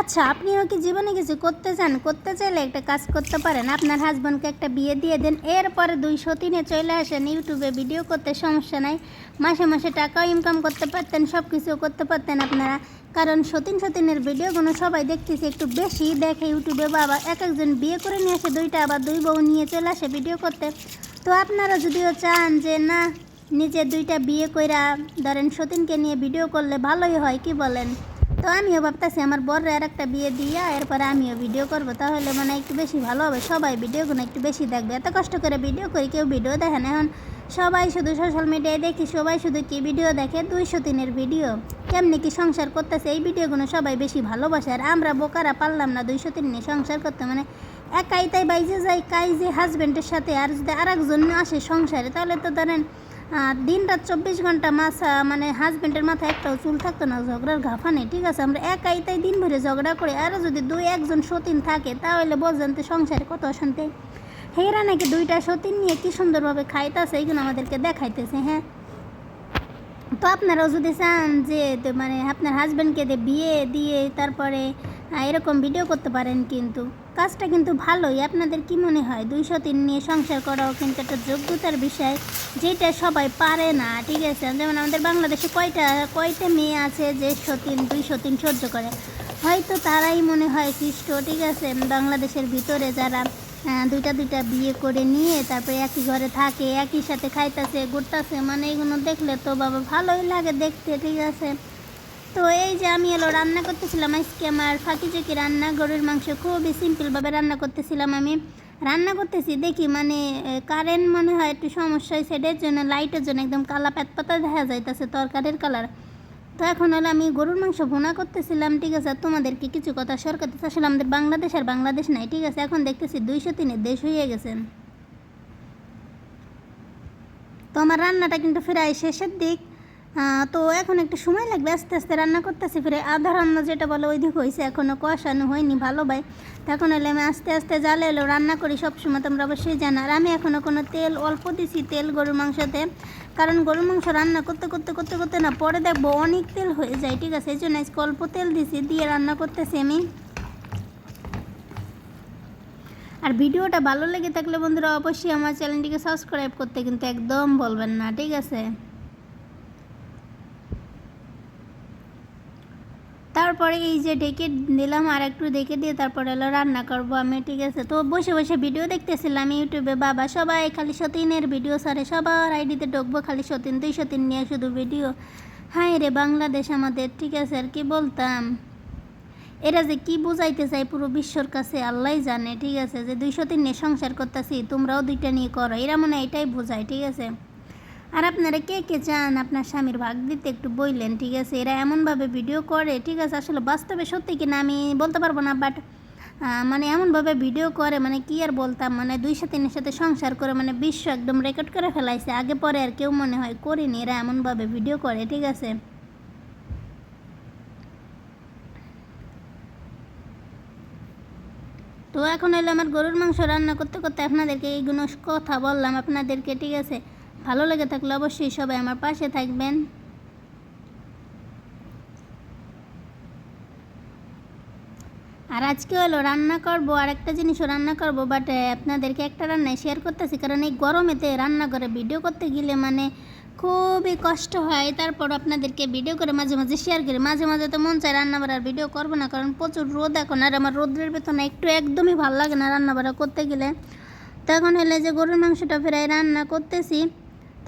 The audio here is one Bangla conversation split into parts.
আচ্ছা আপনিও কি জীবনে কিছু করতে চান? করতে চাইলে একটা কাজ করতে পারেন। আপনার হাজব্যান্ডকে একটা বিয়ে দিয়ে দেন। এরপরে দুইশো তিনে চলে আসেন ইউটিউবে ভিডিও করতে, সমস্যা নাই। মাসে মাসে টাকাও ইনকাম করতে পারতেন সব কিছু করতে পারতেন আপনারা। কারণ সতীন সতীনের ভিডিওগুলো সবাই দেখতেছে, একটু বেশি দেখে ইউটিউবে বাবা। এক একজন বিয়ে করে নিয়ে আসে, দুইটা আবার দুই বউ নিয়ে চলে আসে ভিডিও করতে। তো আপনারা যদিও চান যে, না, নিজে দুইটা বিয়ে কইরা ধরেন সতীনকে নিয়ে ভিডিও করলে ভালোই হয় কি বলেন? তো আমিও ভাবতেছি আমার বড় আর একটা বিয়ে দিয়া এরপরে আমিও ভিডিও করব। তাহলে মানে একটু বেশি ভালো হবে। সবাই ভিডিওগুলো একটু বেশি দেখবে। এত কষ্ট করে ভিডিও করি, কেউ ভিডিও দেখে না। এখন সবাই শুধু সোশ্যাল মিডিয়ায় দেখি, সবাই শুধু কি ভিডিও দেখে? দুইশো তিনের ভিডিও কেমনি কি সংসার করতেছে? এই ভিডিওগুলো সবাই বেশি ভালোবাসে। আর আমরা বোকারা পারলাম না দুইশো তিন নিয়ে সংসার করতে। মানে একাই তাই বাইজে যাই, কাই যে হাজব্যান্ডের সাথে আর যদি আর একজন আসে সংসারে, তাহলে তো ধরেন দিন রাত চব্বিশ ঘণ্টা মাসা মানে হাজব্যান্ডের মাথায় একটাও চুল থাকতো না, ঝগড়ার ঘাফা নেই, ঠিক আছে? আমরা একাই তাই দিন ভরে ঝগড়া করি। আরও যদি দুই একজন সতীন থাকে, তাহলে বলছেন তো সংসারে কত অশান্তি। হেরা নাকি দুইটা সতীন নিয়ে কি সুন্দরভাবে খাইতেছে, এইগুলো আমাদেরকে দেখাইতেছে হ্যাঁ? তো আপনারাও যদি চান যে মানে আপনার হাজব্যান্ডকে বিয়ে দিয়ে তারপরে এরকম ভিডিও করতে পারেন কিন্তু। কাজটা কিন্তু ভালোই। আপনাদের কি মনে হয়? দুইশো তিন নিয়ে সংসার করাও কিন্তু একটা যোগ্যতার বিষয়, যেটা সবাই পারে না, ঠিক আছে? যেমন আমাদের বাংলাদেশে কয়টা কয়টা মেয়ে আছে যে সতীন দুইশো তিন সহ্য করে? হয়তো তারাই মনে হয় খ্রিস্ট ঠিক আছে? বাংলাদেশের ভিতরে যারা দুইটা দুইটা বিয়ে করে নিয়ে তারপরে একই ঘরে থাকে, একই সাথে খাইতেছে, ঘুরতেছে মানে এগুলো দেখলে তো বাবা ভালোই লাগে দেখতে, ঠিক আছে? তো এই যে আমি এলো, রান্না করতেছিলাম। আজকে আমার ফাঁকি চুকি রান্না, গরুর মাংস খুবই সিম্পলভাবে রান্না করতেছিলাম আমি। রান্না করতেছি, দেখি মানে কারেন্ট মনে হয় একটু সমস্যা এটার জন্য লাইটের জন্য একদম কালা প্যাত পাতা দেখা যাইতেছে তরকারির কালার তো এখন হলো আমি গরুর মাংস ভুনা করতেছিলাম, ঠিক আছে? তোমাদেরকে কিছু কথা সরকার আসলে আমাদের বাংলাদেশ আর বাংলাদেশ নাই, ঠিক আছে? এখন দেখতেছি দুইশো তিনের দেশ হয়ে গেছে। তো আমার রান্নাটা কিন্তু প্রায় শেষের দিক। তো এখন একটু সময় লাগবে, আস্তে আস্তে রান্না করতেছি, ফিরে আধা রান্না যেটা বলে ওই দিক হয়েছে এখনও কষানো হয়নি ভালো ভাই। তো এখন হলে আমি আস্তে আস্তে জালে এলো, রান্না করি, সবসময় তোমরা অবশ্যই জানো। আর আমি এখনও কোনো তেল, অল্প দিছি তেল গরুর মাংসতে, কারণ গরুর মাংস রান্না করতে করতে করতে করতে না, পরে দেখব অনেক তেল হয়ে যায়, ঠিক আছে? এই জন্য আজকে অল্প তেল দিছি, দিয়ে রান্না করতেছি আমি। আর ভিডিওটা ভালো লেগে থাকলে বন্ধুরা, অবশ্যই আমার চ্যানেলটিকে সাবস্ক্রাইব করতে কিন্তু একদম বলবেন না, ঠিক আছে? তারপরে এই যে ডেকে দিলাম আর একটু ডেকে দিয়ে তারপরে এলো রান্না করব আমি, ঠিক আছে? তো বসে বসে ভিডিও দেখতেছিলাম ইউটিউবে, বাবা সবাই খালি সতীনের ভিডিও সারে সবার আইডিতে ঢুকবো খালি সতীন দুই সতীন নিয়ে শুধু ভিডিও। হাই রে বাংলাদেশ আমাদের, ঠিক আছে? আর কি বলতাম? এরা যে কি বুঝাইতে চাই পুরো বিশ্বর কাছে, আল্লাহ জানে, ঠিক আছে? যে দুইশো তিন নিয়ে সংসার করতেছি, তোমরাও দুইটা নিয়ে করো, এরা মনে এটাই বোঝায়, ঠিক আছে? আর আপনারা কে কে চান আপনার স্বামীর ভাগ দিতে একটু বললেন, ঠিক আছে? এরা এমনভাবে ভিডিও করে, ঠিক আছে? আসলে বাস্তবে সত্যি কিনা আমি বলতে পারব না বাট মানে এমনভাবে ভিডিও করে মানে কি আর বলতাম? মানে দুইশো তিনের সাথে সংসার করে মানে বিশ্ব একদম রেকর্ড করে ফেলাইছে। আগে পরে আর কেউ মনে হয় করিনি এরা এমনভাবে ভিডিও করে, ঠিক আছে? তো এখন এলো আমার গরুর মাংস রান্না করতে করতে আপনাদেরকে এইগুলো কথা বললাম আপনাদেরকে, ঠিক আছে? ভালো লেগে থাকলে অবশ্যই সবাই আমার পাশে থাকবেন। আর আজকে হলো রান্না করব আর একটা জিনিসও রান্না করব বাট আপনাদেরকে একটা রান্নায় শেয়ার করতেছি, কারণ এই গরমেতে রান্না করে ভিডিও করতে গেলে মানে খুবই কষ্ট হয়। তারপর আপনাদেরকে ভিডিও করে মাঝে মাঝে শেয়ার করি। মাঝে মাঝে তো মন চায় রান্না বাড়ার ভিডিও করব না, কারণ প্রচুর রোদ এখন, আর আমার রোদ্রের বেতনে একটু একদমই ভালো লাগে না রান্না বাড়া করতে গেলে। তখন হলে যে গরুর মাংসটা ফেরাই রান্না করতেছি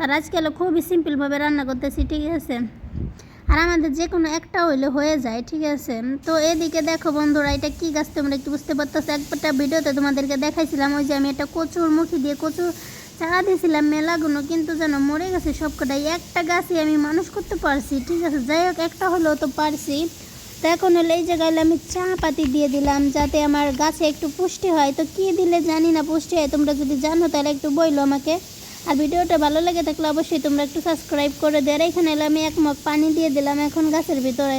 তার আজকাল খুবই সিম্পলভাবে রান্না করতেছি, ঠিক আছে? আর আমাদের যে কোনো একটা হইলে হয়ে যায়, ঠিক আছে? তো এদিকে দেখো বন্ধুরা, এটা কী গাছ তোমরা একটু বুঝতে পারতেছো? একটা ভিডিওতে তোমাদেরকে দেখাইছিলাম, ওই যে আমি একটা কচুর মুখি দিয়ে কচুর চারা দিয়েছিলাম, মেলাগুলো, কিন্তু যেন মরে গেছে সবকটাই। একটা গাছই আমি মানুষ করতে পারছি, ঠিক আছে? যাই হোক, একটা হলেও তো পারছি। তো এখন হলে এই জায়গায় আমি চা পাতি দিয়ে দিলাম, যাতে আমার গাছে একটু পুষ্টি হয়। তো কী দিলে জানি না পুষ্টি হয়, তোমরা যদি জানো তাহলে একটু বইলো আমাকে। আর ভিডিওটা ভালো লাগে থাকলে অবশ্যই তোমরা একটু সাবস্ক্রাইব করে দেয় এখানে এলে আমি এক মগ পানি দিয়ে দিলাম এখন গাছের ভিতরে।